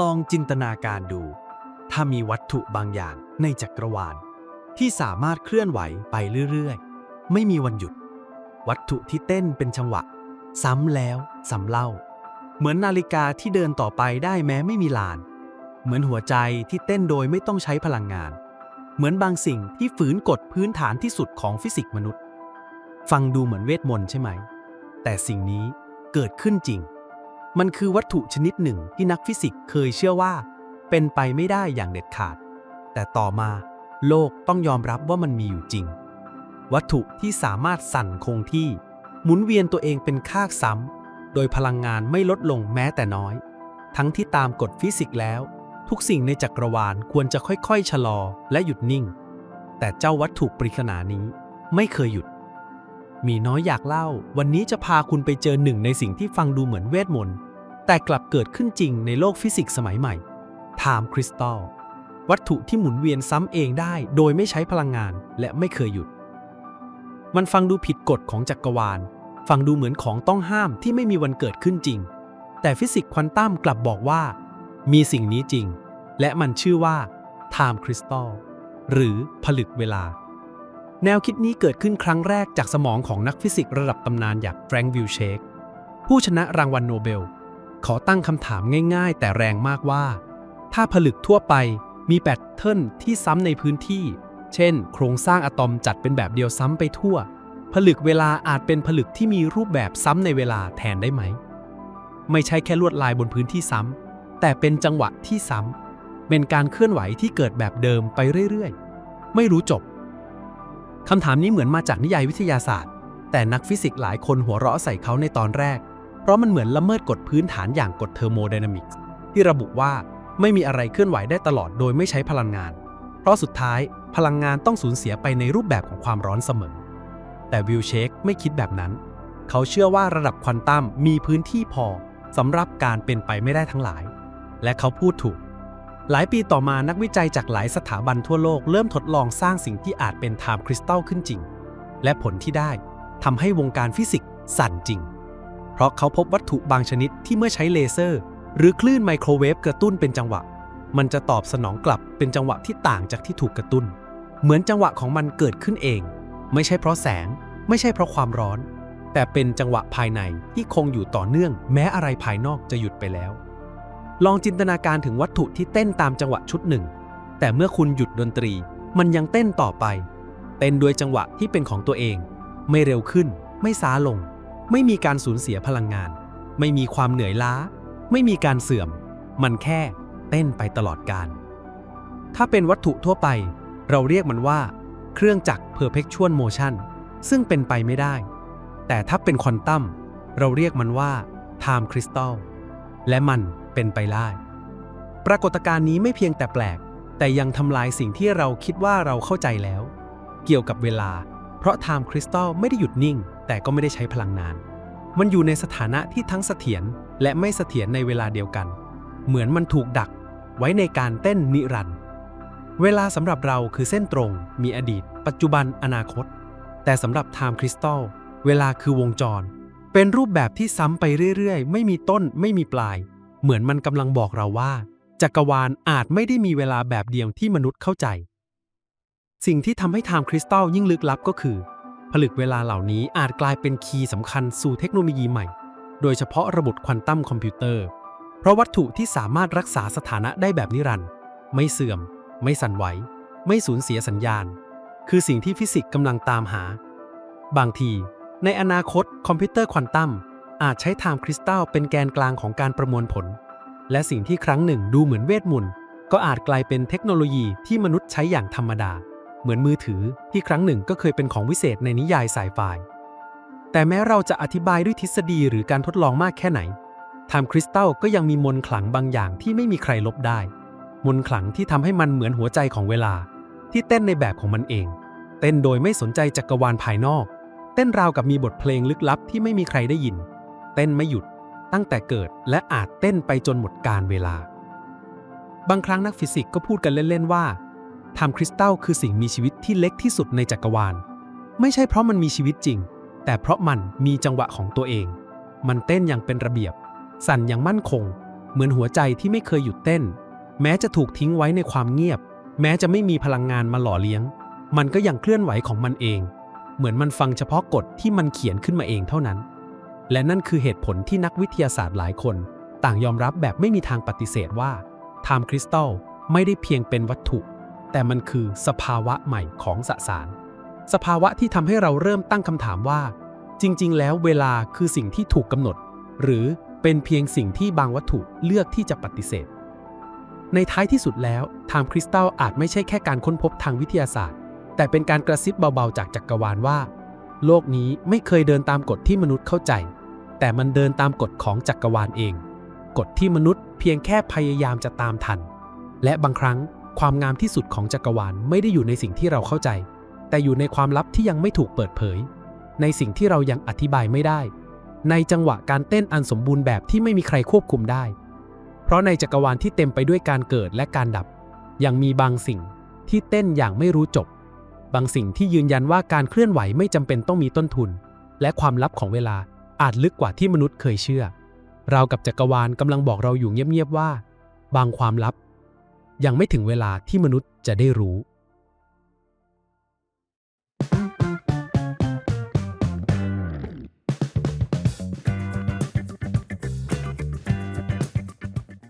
ลองจินตนาการดู ถ้ามีวัตถุบางอย่างในจักรวาล ที่สามารถเคลื่อนไหวไปเรื่อยๆ ไม่มีวันหยุด วัตถุที่เต้นเป็นจังหวะ ซ้ำแล้วซ้ำเล่า เหมือนนาฬิกาที่เดินต่อไปได้แม้ไม่มีลาน เหมือนหัวใจที่เต้นโดยไม่ต้องใช้พลังงาน เหมือนบางสิ่งที่ฝืนกฎพื้นฐานที่สุดของฟิสิกส์มนุษย์ ฟังดูเหมือนเวทมนต์ใช่ไหม แต่สิ่งนี้เกิดขึ้นจริง มันคือวัตถุชนิดหนึ่งที่นักฟิสิกส์เคยเชื่อว่า เป็นไปไม่ได้อย่างเด็ดขาด แต่ต่อมาโลกต้องยอมรับว่ามันมีอยู่จริง วัตถุที่สามารถสั่นคงที่ หมุนเวียนตัวเองเป็นคากซ้ำโดยพลังงานไม่ลดลงแม้แต่น้อย ทั้งที่ตามกฎฟิสิกส์แล้ว ทุกสิ่งในจักรวาลควรจะค่อยๆ ชะลอและหยุดนิ่ง แต่เจ้าวัตถุปริศนานี้ไม่เคยหยุด มีน้อยอยากเล่า วันนี้จะพาคุณไปเจอหนึ่งในสิ่งที่ฟังดูเหมือนเวทมนต์ แต่กลับเกิดขึ้นจริงในโลกฟิสิกส์สมัยใหม่ Time Crystal วัตถุที่หมุนเวียนซ้ำเองได้โดยไม่ใช้พลังงานและไม่เคยหยุด มันฟังดูผิดกฎของจักรวาล ฟังดูเหมือนของต้องห้ามที่ไม่มีวันเกิดขึ้นจริง แต่ฟิสิกส์ควอนตัมกลับบอกว่า มีสิ่งนี้จริง และมันชื่อว่า Time Crystal หรือผลึกเวลา แนวคิดนี้เกิดขึ้นครั้งแรกจากสมองของนักฟิสิกส์ระดับตำนานอย่างแฟรงค์วิลเชกผู้ชนะรางวัลโนเบล ขอตั้งคำถามง่ายๆ แต่แรงมากว่า ถ้าผลึกทั่วไปมีแพทเทิร์นที่ซ้ำในพื้นที่ เช่น โครงสร้างอะตอมจัดเป็นแบบเดียวซ้ำไปทั่ว ผลึกเวลาอาจเป็นผลึกที่มีรูปแบบซ้ำในเวลาแทนได้ไหม ไม่ใช่แค่ลวดลายบนพื้นที่ซ้ำแต่เป็นจังหวะที่ซ้ำเป็นการเคลื่อนไหวที่เกิดแบบเดิมไปเรื่อยๆ ไม่รู้จบคำถามนี้เหมือนมาจากนิยายวิทยาศาสตร์ แต่นักฟิสิกส์หลายคนหัวเราะใส่เขาในตอนแรก ราะมันเหมือนละเมิดกฎพื้นฐานอย่างกฎเทอร์โมไดนามิกส์ที่ระบุว่าไม่มีอะไรเคลื่อนไหวได้ตลอดโดยไม่ใช้พลังงาน เพราะสุดท้ายพลังงานต้องสูญเสียไปในรูปแบบของความร้อนเสมอ แต่วิลเชคไม่คิดแบบนั้น เขาเชื่อว่าระดับควอนตัมมีพื้นที่พอสำหรับการเป็นไปไม่ได้ทั้งหลาย และเขาพูดถูก หลายปีต่อมานักวิจัยจากหลายสถาบันทั่วโลกเริ่มทดลองสร้างสิ่งที่อาจเป็นไทม์คริสตัลขึ้นจริง และผลที่ได้ทำให้วงการฟิสิกส์สั่นจริง เพราะเขาพบวัตถุบางชนิดที่เมื่อใช้เลเซอร์ หรือคลื่นไมโครเวฟกระตุ้นเป็นจังหวะ มันจะตอบสนองกลับเป็นจังหวะที่ต่างจากที่ถูกกระตุ้น เหมือนจังหวะของมันเกิดขึ้นเอง ไม่ใช่เพราะแสง ไม่ใช่เพราะความร้อน แต่เป็นจังหวะภายในที่คงอยู่ต่อเนื่อง แม้อะไรภายนอกจะหยุดไปแล้ว ลองจินตนาการถึงวัตถุที่เต้นตามจังหวะชุดหนึ่ง แต่เมื่อคุณหยุดดนตรี มันยังเต้นต่อไป เต้นด้วยจังหวะที่เป็นของตัวเอง ไม่เร็วขึ้น ไม่ช้าลง ไม่มีการสูญเสียพลังงาน ไม่มีความเหนื่อยล้า ไม่มีการเสื่อม มันแค่เต้นไปตลอดการ ถ้าเป็นวัตถุทั่วไป เราเรียกมันว่า เครื่องจักร perpetual motion ซึ่งเป็นไปไม่ได้ แต่ถ้าเป็นควอนตัมเราเรียกมันว่า time crystal และมันเป็นไปได้ ปรากฏการณ์นี้ไม่เพียงแต่แปลก แต่ยังทำลายสิ่งที่เราคิดว่าเราเข้าใจแล้ว เกี่ยวกับเวลา เพราะ Time Crystal ไม่ได้หยุดนิ่ง แต่ก็ไม่ได้ใช้พลังนาน มันอยู่ในสถานะที่ทั้งเสถียรและไม่เสถียรในเวลาเดียวกัน เหมือนมันถูกดักไว้ในการเต้นนิรันดร์เวลาสำหรับเราคือเส้นตรง มีอดีต ปัจจุบันอนาคต แต่สำหรับ Time Crystal เวลาคือวงจร เป็นรูปแบบที่ซ้ำไปเรื่อยๆ ไม่มีต้นไม่มีปลาย เหมือนมันกำลังบอกเราว่า จักรวาลอาจไม่ได้มีเวลาแบบเดียวที่มนุษย์เข้าใจ สิ่งที่ทำให้ไทม์คริสตัลยิ่งลึกลับก็คือ ผลึกเวลาเหล่านี้อาจกลายเป็นคีย์สำคัญสู่เทคโนโลยีใหม่ โดยเฉพาะระบบควอนตัมคอมพิวเตอร์ เพราะวัตถุที่สามารถรักษาสถานะได้แบบนิรันดร์ไม่เสื่อม ไม่สั่นไหว ไม่สูญเสียสัญญาณ คือสิ่งที่ฟิสิกส์กำลังตามหา บางที ในอนาคตคอมพิวเตอร์ควอนตัมอาจใช้ไทม์คริสตัลเป็นแกนกลางของการประมวลผล และสิ่งที่ครั้งหนึ่งดูเหมือนเวทมนต์ก็อาจกลายเป็นเทคโนโลยีที่มนุษย์ใช้อย่างธรรมดา เหมือนมือถือที่ครั้งหนึ่งก็เคยเป็นของวิเศษในนิยายสายไฟแต่แม้เราจะอธิบายด้วยทฤษฎีหรือการทดลองมากแค่ไหนไทม์คริสตัลก็ยังมีมนขลังบางอย่างที่ไม่มีใครลบได้ มนขลังที่ทำให้มันเหมือนหัวใจของเวลา ที่เต้นในแบบของมันเอง เต้นโดยไม่สนใจจักรวาลภายนอก เต้นราวกับมีบทเพลงลึกลับที่ไม่มีใครได้ยิน เต้นไม่หยุดตั้งแต่เกิดและอาจเต้นไปจนหมดกาลเวลา บางครั้งนักฟิสิกส์ก็พูดกันเล่นๆว่า ไทม์คริสตัลคือสิ่งมีชีวิตที่เล็กที่สุดในจักรวาล ไม่ใช่เพราะมันมีชีวิตจริง แต่เพราะมันมีจังหวะของตัวเอง มันเต้นอย่างเป็นระเบียบ สั่นอย่างมั่นคง เหมือนหัวใจที่ไม่เคยหยุดเต้น แม้จะถูกทิ้งไว้ในความเงียบ แม้จะไม่มีพลังงานมาหล่อเลี้ยง มันก็ยังเคลื่อนไหวของมันเอง เหมือนมันฟังเฉพาะกฎที่มันเขียนขึ้นมาเองเท่านั้น และนั่นคือเหตุผลที่นักวิทยาศาสตร์หลายคน ต่างยอมรับแบบไม่มีทางปฏิเสธว่าไทม์คริสตัลไม่ได้เพียงเป็นวัตถุ แต่มันคือสภาวะใหม่ของสสาร สภาวะที่ทำให้เราเริ่มตั้งคำถามว่า จริง ๆ แล้วเวลาคือสิ่งที่ถูกกำหนด หรือเป็นเพียงสิ่งที่บางวัตถุเลือกที่จะปฏิเสธ ในท้ายที่สุดแล้วไทม์คริสตัลอาจไม่ใช่แค่การค้นพบทางวิทยาศาสตร์ แต่เป็นการกระซิบเบาๆ จากจักรวาลว่า โลกนี้ไม่เคยเดินตามกฎที่มนุษย์เข้าใจ แต่มันเดินตามกฎของจักรวาลเอง กฎที่มนุษย์เพียงแค่พยายามจะตามทัน และบางครั้ง ความงามที่สุดของจักรวาลไม่ได้อยู่ในสิ่งที่เราเข้าใจ แต่อยู่ในความลับที่ยังไม่ถูกเปิดเผย ในสิ่งที่เรายังอธิบายไม่ได้ ในจังหวะการเต้นอันสมบูรณ์แบบที่ไม่มีใครควบคุมได้ เพราะในจักรวาลที่เต็มไปด้วยการเกิดและการดับ ยังมีบางสิ่งที่เต้นอย่างไม่รู้จบ บางสิ่งที่ยืนยันว่าการเคลื่อนไหวไม่จำเป็นต้องมีต้นทุน และความลับของเวลาอาจลึกกว่าที่มนุษย์เคยเชื่อ เรากับจักรวาลกำลังบอกเราอยู่เงียบๆว่า บางความลับ ยังไม่ถึงเวลาที่มนุษย์จะได้รู้